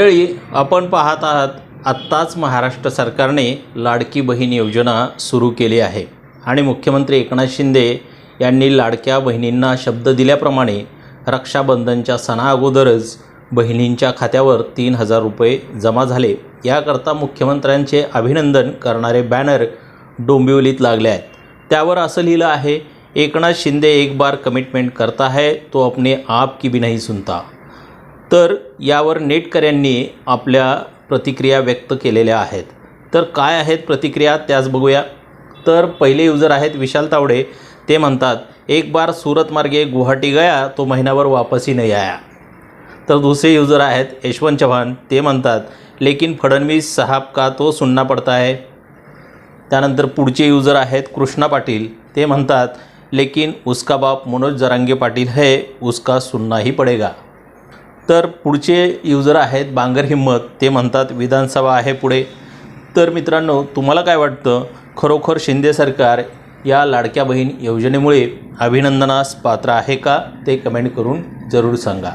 मंडळी आपण पाहत आहात आत्ताच महाराष्ट्र सरकारने लाडकी बहीण योजना सुरू केली आहे. आणि मुख्यमंत्री एकनाथ शिंदे यांनी लाडक्या बहिणींना शब्द दिल्याप्रमाणे रक्षाबंधनच्या सणाअगोदरच बहिणींच्या खात्यावर तीन हजार रुपये जमा झाले. याकरता मुख्यमंत्र्यांचे अभिनंदन करणारे बॅनर डोंबिवलीत लागले आहेत. त्यावर असं लिहिलं आहे एकनाथ शिंदे एक बार कमिटमेंट करता है तो अपने आप की भी नहीं सुनता. तर यावर नेटकऱ्यांनी आपल्या प्रतिक्रिया व्यक्त केलेल्या आहेत. तर काय आहेत प्रतिक्रिया त्याच बघूया. तर पहिले युजर आहेत विशाल तावडे. ते म्हणतात एक बार सूरत मार्गे गुवाहाटी गया तो महिनाभर वापसही नाही आया. तर दुसरे युजर आहेत यशवंत चव्हाण. ते म्हणतात लेकिन फडणवीस साहब का तो सुनना पडता आहे त्यानंतर पुढचे युजर आहेत कृष्णा पाटील. ते म्हणतात लेकिन उसका बाप मनोज जरांगे पाटील है उसका सुनना ही पडेगा. तर पुढचे युजर आहेत बांगर हिम्मत ते म्हणतात विधानसभा आहे पुढे. तर मित्रांनो तुम्हाला काय वाटतं? खरोखर शिंदे सरकार या लाडक्या बहीण योजनेमुळे अभिनंदनास पात्र आहे का? ते कमेंट करून जरूर सांगा.